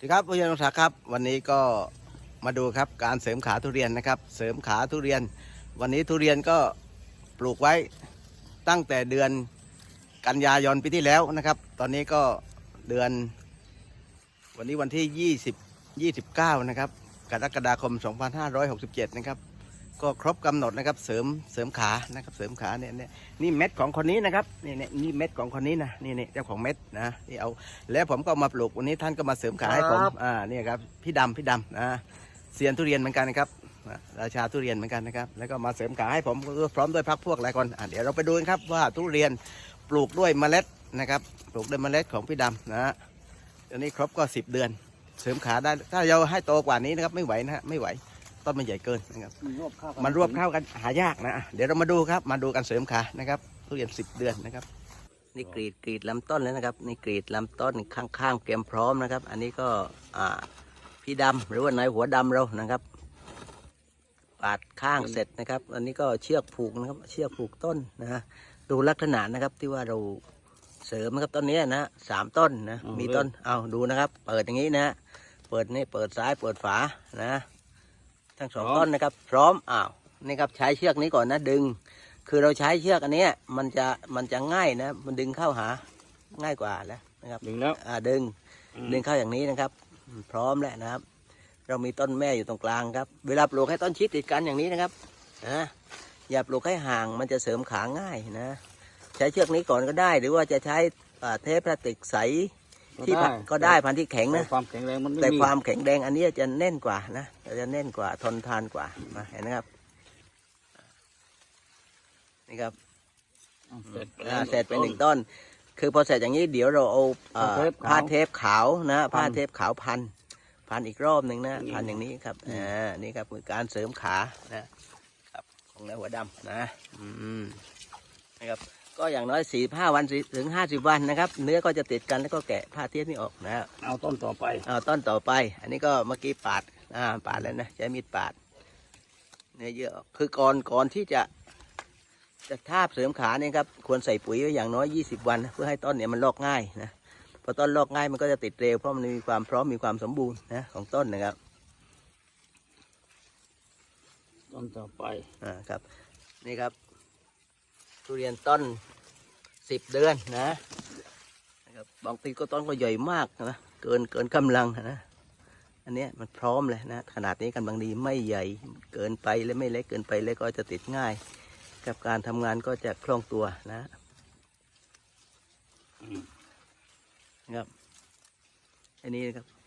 สวัสดีครับผู้ชมทุกท่าครับ วันนี้ก็มาดูครับการเสริมขาทุเรียนนะครับ เสริมขาทุเรียน วันนี้ทุเรียนก็ปลูกไว้ตั้งแต่เดือนกันยายนปีที่แล้วนะครับ ตอนนี้ก็เดือน วันนี้วันที่ 20 29 นะครับกรกฎาคม 2567 นะครับ ก็ครบกำหนดนะครับ เสริมเสริมขานะครับ เสริมขาเนี่ยเนี่ยนี่เม็ดของคนนี้นะครับนี่เนี่ยนี่เม็ดของคนนี้นะนี่นี่เจ้าของเม็ดนะนี่เอาแล้วผมก็เอามาปลูกวันนี้ท่านก็มาเสริมขาให้ผมครับอ่านี่ครับพี่ดำพี่ดำนะเซียนทุเรียนเหมือนกันนะครับอ่าราชาทุเรียนเหมือนกันนะครับ แล้วก็มาเสริมขาให้ผมก็พร้อมด้วยพักพวกหลายคนอ่าเดี๋ยวเราไปดูกันครับว่าทุเรียนปลูกด้วยเมล็ดนะครับ ปลูกด้วยเมล็ดของพี่ดำนะตอนนี้ครบก็สิบเดือน เสริมขาได้ถ้าเราให้โตกว่านี้นะครับไม่ไหวนะฮะไม่ไหว ต้นมันใหญ่เกินนะครับ มันรวบเข้ากัมันรวบเข้ากันหายากนะอะเดี๋ยวเรามาดูครับ มาดูกันเสริมขานะครับทุเรียนสิบเดือนนะครับ นี่กรีดกรีดลำต้นแล้วนะครับ นี่กรีดลำต้นข้างๆเตรียมพร้อมนะครับ อันนี้ก็อ่าพี่ดำหรือว่านายหัวดำเรานะครับปาดข้างเสร็จนะครับ อันนี้ก็เชือกผูกนะครับ เชือกผูกต้นนะฮะ ดูลักษณะนะครับที่ว่าเราเสริมนะครับต้นนี้นะสามต้นนะ มีต้น เอาดูนะครับ เปิดอย่างนี้นะ เปิดนี่ เปิดซ้าย เปิดฝา นะ ทั้งสองต้นนะครับ พร้อมอ้าวนี่ครับใช้เชือกนี้ก่อนนะดึง คือเราใช้เชือกอันเนี้ยมันจะมันจะง่ายนะ มันดึงเข้าหาง่ายกว่าแล้วนะครับดึงแล้วอ่าดึงอืมดึงเข้าอย่างนี้นะครับอืมพร้อมแล้วนะครับ เรามีต้นแม่อยู่ตรงกลางครับ เวลาปลูกให้ต้นชิดติดกันอย่างนี้นะครับนะอย่าปลูกให้ห่างมันจะเสริมขาง่ายนะ ใช้เชือกนี้ก่อนก็ได้ หรือว่าจะใช้อ่าเทปพลาสติกใส ที่พันก็ได้พันที่แข็งแต่นะ ความแข็งแรงมันไม่แต่มีความแข็งแรงอันนี้จะแน่นกว่านะจะแน่นกว่าทนทานกว่ามาเห็นนะครับ นี่ครับเสร็จอ่าเสร็จเป็นหนึ่งต้น คือพอเสร็จอย่างนี้เดี๋ยวเราเอาอ่าผ้าเทปขาวผ้าเทปขาวนะพันผ้าเทปขาวพันพันอีกรอบหนึ่งนะพันอย่างนี้ครับอ่านี่ครับคือการเสริมขานะครับของนายหัวดำนะ อืมนะครับ ก็อย่างน้อยสี่ห้าวัน4ถึงห้าสิบวันนะครับ เนื้อก็จะติดกันแล้วก็แกะผ้าเทปนี้ออกนะเอาต้นต่อไปเอาต้นต่อไป อันนี้ก็เมื่อกี้ปาดอ่าปาดแล้วนะใช้มีดปาดเนื้อเยอะคือก่อนก่อนที่จะจะทาบเสริมขาเนี่ยครับควรใส่ปุ๋ยไว้อย่างน้อย 20 วันนะเพื่อให้ต้นเนี่ยมันลอกง่ายนะพอต้นลอกง่ายมันก็จะติดเร็วเพราะมันมีความพร้อมมีความสมบูรณ์นะของต้นนะครับ ต้นต่อไปอ่าครับนี่ครับทุเรียนต้น สิบเดือนนะนะครับบางปีก็ต้นก็ใหญ่มากนะเกินเกินกำลังนะอันนี้มันพร้อมเลยนะขนาดนี้กำลังดีไม่ใหญ่เกินไปและไม่เล็กเกินไปแล้วก็จะติดง่าย กับการทำงานก็จะคล่องตัวนะนะครับอันนี้นะครับ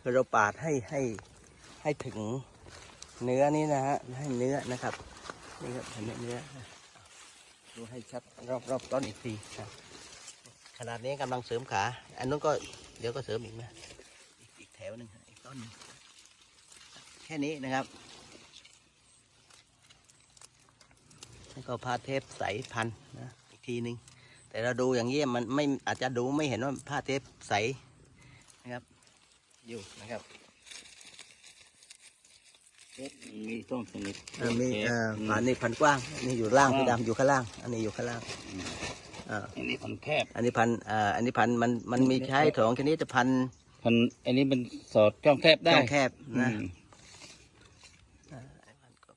คือเราปาดให้ให้ให้ถึงเนื้อนี้นะฮะให้เนื้อนะครับนี่ครับเห็นไหมเนื้อดูให้ชัดรอบรอบต้นอีกทีครับขนาดนี้กำลังเสริมขา อันนู้นก็เดี๋ยวก็เสริมอีกนะอีกแถวหนึ่งอีกต้นแค่นี้นะครับแล้วก็พาเทปใสพันนะอีกทีหนึ่งแต่เราดูอย่างนี้ยมันไม่อาจจะดูไม่เห็นว่าผ้าเทปใสนะครับ อยู่นะครับมีต้นสนิทอ่ามีโอเคอ่าอืมอันนี้พันกว้างอันนี้อยู่ล่างอ่าพี่ดำอยู่ข้างล่าง อันนี้อยู่ข้างล่างอ่าอันนี้พันแคบ อันนี้พันอ่าอันนี้พันมันมันมีใช้ถองชนิดจะพันพันอันนี้มันสอดช่องแคบได้ช่องแคบอืนะ ม อ่าพันก็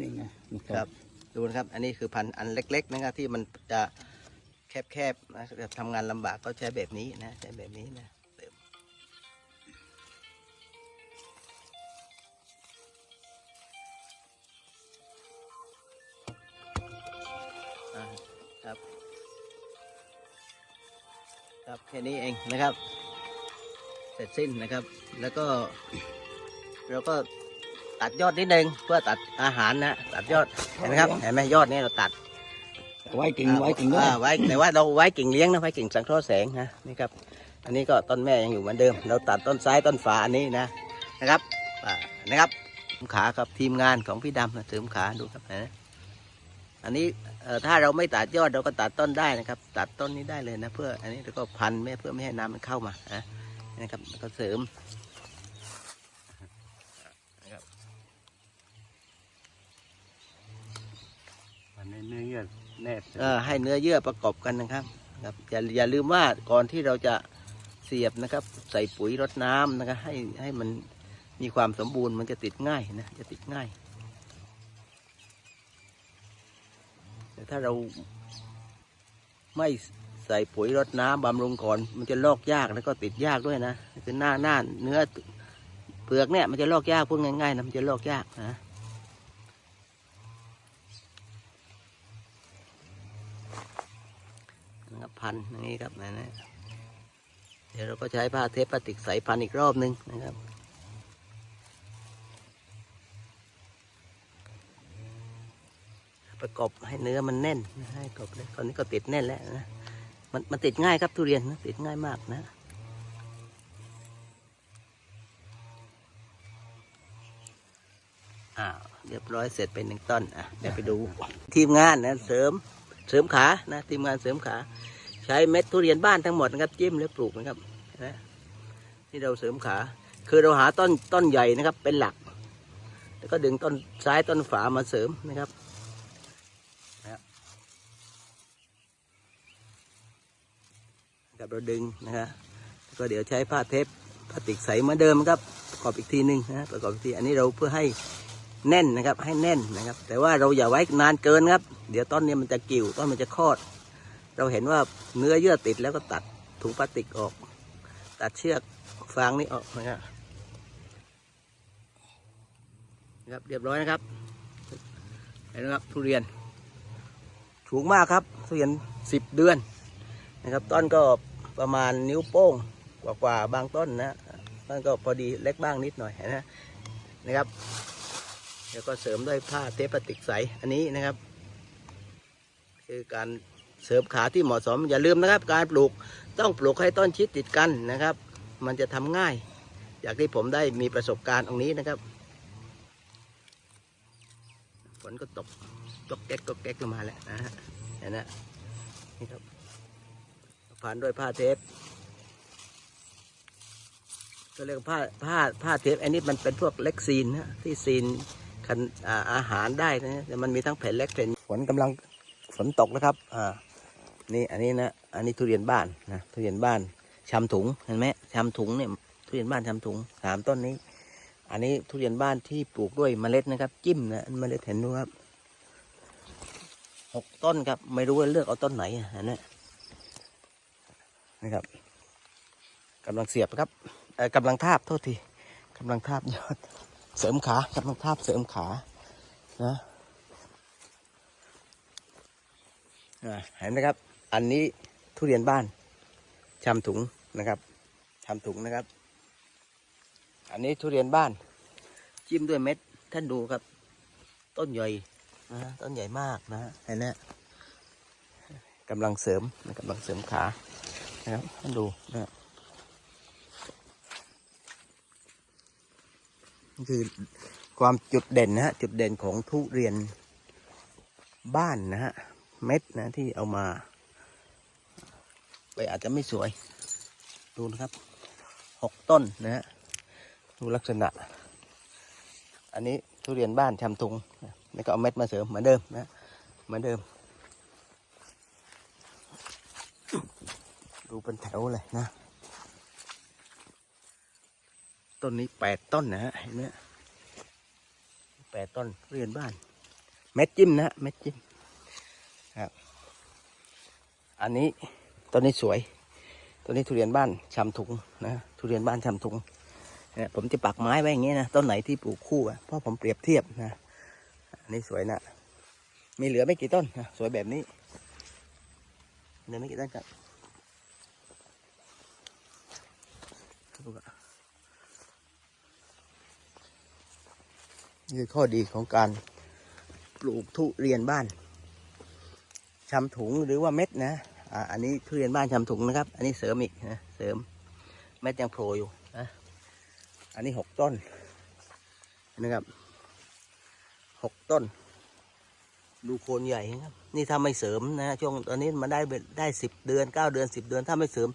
นี่ไงนี่ครับดูนะครับ อันนี้คือพันธุ์อันเล็ก ๆ นะครับที่มันจะแคบๆนะจะทำงานลำบากก็ใช้แบบนี้นะ ใช้แบบนี้นะเติมอ่าครับ ครับแค่นี้เองนะครับ เสร็จสิ้นนะครับ แล้วก็ เราก็ ตัดยอดนิดนึงเพื่อตัดอาหารนะตัดยอดเห็นไหมครับเห็นไหมยอดนี้เราตัดไว้กิ่งไว้กิ่งด้วยอ่าไว้แต่ว่าเราไว้กิ่งเลี้ยงนะไว้กิ่งสังเคราะห์แสงนะนี่ครับอันนี้ก็ต้นแม่ยังอยู่เหมือนเดิม เราตัดต้นซ้ายต้นฝาอันนี้นะนะครับอ่านะครับขาครับทีมงานของพี่ดำนะเสริมขาดูครับนะอันนี้เอ่อถ้าเราไม่ตัดยอดเราก็ตัดต้นได้นะครับ ตัดต้นนี้ได้เลยนะเพื่ออันนี้แล้วก็พันไม่เพื่อไม่ให้น้ำมันเข้ามานะนะครับแล้วก็เสริมนะครับ มันเนื้อเยื่อแนบเออให้เนื้อเยื่อประกอบกันนะครับครับอย่าอย่าลืมว่าก่อนที่เราจะเสียบนะครับ ใส่ปุ๋ยรดน้ำนะครับให้ให้มันมีความสมบูรณ์มันจะติดง่ายนะจะติดง่าย แต่ถ้าเราไม่ใส่ปุ๋ยรดน้ำบำรุงก่อนมันจะลอกยากแล้วก็ติดยากด้วยนะคือหน้าหน้าเนื้อเปลือกเนี่ยมันจะลอกยากพูดง่ายๆนะมันจะลอกยากนะนะครับ พันอย่างนี้ครับนะนะเดี๋ยวเราก็ใช้ผ้าเทปพลาสติกใสพันอีกรอบนึงนะครับประกอบให้เนื้อมันแน่นให้กรอบเลยตอนนี้ก็ติดแน่นแล้วนะมันมันติดง่ายครับทุเรียนนะติดง่ายมากนะอ้าเรียบร้อยเสร็จไปหนึ่งต้นอะเดี๋ยวไปดู ทีมงานนะเสริมเสริมขานะทีมงานเสริมขา ใช้เม็ดทุเรียนบ้านทั้งหมดนะครับจิ้มแล้วปลูกนะครับนะที่เราเสริมขา คือเราหาต้นต้นใหญ่นะครับ เป็นหลัก แล้วก็ดึงต้นซ้ายต้นฝามาเสริมนะครับกับเราดึงนะฮะแล้วก็เดี๋ยวใช้ผ้าเทปพลาสติกใสเหมือนเดิมครับประกอบอีกทีหนึ่งนะประกอบอีกทีอันนี้เราเพื่อให้แน่นนะครับให้แน่นนะครับ แต่ว่าเราอย่าไว้นานเกินครับ เดี๋ยวต้นเนี้มันจะกิ่วต้นมันจะคอด เราเห็นว่าเนื้อเยื่อติดแล้วก็ตัดถุงพลาสติกออก ตัดเชือกฟางนี้ออกนะครับนะครับเรียบร้อยนะครับเห็นไหมครับทุเรียนสูงมากครับทุเรียนสิบเดือนนะครับ ต้นก็ประมาณนิ้วโป้งกว่าๆบางต้นนะต้นก็พอดีเล็กบ้างนิดหน่อยนะนะครับแล้วก็เสริมด้วยผ้าเทปพลาสติกใสอันนี้นะครับ คือการ เสริมขาที่เหมาะสม อย่าลืมนะครับ การปลูกต้องปลูกให้ต้นชิดติดกันนะครับ มันจะทำง่าย จากที่ผมได้มีประสบการณ์ตรงนี้นะครับฝนก็ตกตกแก๊กตกแก๊กลงมาแล้วนะฮะเห็นนะนี่ครับพันด้วยผ้าเทปก็เรียกผ้าผ้าผ้าเทปอันนี้มันเป็นพวกเล็กซีนนะที่ซีนคันอาหารได้นะแต่มันมีทั้งแผ่นเล็กแผ่นฝนกำลังฝนตกนะครับอ่า นี่อันนี้นะ อันนี้ทุเรียนบ้านนะ ทุเรียนบ้านชำถุงเห็นไหมชำถุงเนี่ย ทุเรียนบ้านชำถุงสามต้นนี้ อันนี้ทุเรียนบ้านที่ปลูกด้วยเมล็ดนะครับ จิ้มนะเมล็ดเห็นดูครับหกต้นครับ ไม่รู้ว่าเลือกเอาต้นไหนอันนี้นะครับกำลังเสียบครับเอ่อกำลังทาบโทษทีกำลังทาบยอด เสริมขากำลังทาบเสริมขานะเห็นไหมครับ อันนี้ทุเรียนบ้านชำถุงนะครับชำถุงนะครับ อันนี้ทุเรียนบ้าน จิ้มด้วยเม็ดท่านดูครับ ต้นใหญ่นะฮะต้นใหญ่มากนะฮะเห็นไหมกำลังเสริมนะกำลังเสริมขานะครับท่านดูนะฮะนี่คือความจุดเด่นนะฮะจุดเด่นของทุเรียนบ้านนะฮะเม็ดนะที่เอามา ไปอาจจะไม่สวย ดูนะครับหกต้นนะฮะดูลักษณะ อันนี้ทุเรียนบ้านชำทุงนะแล้วก็เอาเม็ดมาเสริมเหมือนเดิมนะเหมือนเดิม ดูเป็นแถวเลยนะ ต้นนี้แปดต้นนะฮะเห็นไหมแปดต้นเรียนบ้าน เม็ดจิ้มนะฮะเม็ดจิ้มครับ อันนี้ ต้นนี้สวยต้นนี้ทุเรียนบ้านชำถุงนะทุเรียนบ้านชำถุงเนี่ยผมจะปักไม้ไว้อย่างงี้นะต้นไหนที่ปลูกคู่อะเพราะผมเปรียบเทียบนะอันนี้สวยนะมีเหลือไม่กี่ต้นนะสวยแบบนี้เหลือไม่กี่ต้นครับดูอะนี่คือข้อดีของการปลูกทุเรียนบ้านชำถุงหรือว่าเม็ดนะ อันนี้ทุเรียนบ้านชำถุงนะครับ อันนี้เสริมอีกนะเสริมเม็ดยังโผล่อยู่นะอันนี้หกต้นนะครับหกต้น ดูโคนใหญ่ครับ นี่ถ้าไม่เสริมนะช่วงตอนนี้มันได้ได้สิบเดือนเก้าเดือนสิบเดือนถ้าไม่เสริม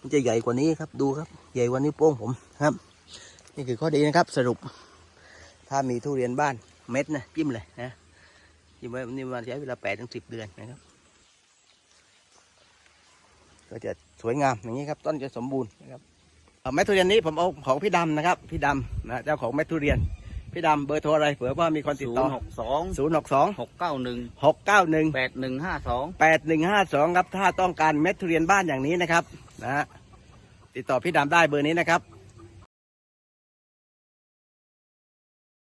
มันจะใหญ่กว่านี้ครับดูครับ ใหญ่กว่านี้วโป้งผมครับ นี่คือข้อดีนะครับ สรุป ถ้ามีทุเรียนบ้านเม็ดนะจิ้มเลยนะจิ้มไว้นี่มันใช้เวลาแปดถึงสิบเดือนนะครับ ก็จะสวยงามอย่างนี้ครับ ต้นจะสมบูรณ์นะครับเอาเม็ดทุเรียนนี้ผมเอาของพี่ดำนะครับ พี่ดำนะเจ้าของเม็ดทุเรียน พี่ดำเบอร์โทรอะไรเผื่อว่ามีคนติดศูนต่อย์หกสองศูนย์หกสองหกเก้าหนึ่งหกเก้าหนึ่งแปดหนึ่งห้าสองแปดหนึ่งห้าสองครับ ถ้าต้องการเม็ดทุเรียนบ้านอย่างนี้นะครับนะฮะติดต่อพี่ดำได้เบอร์นี้นะครับ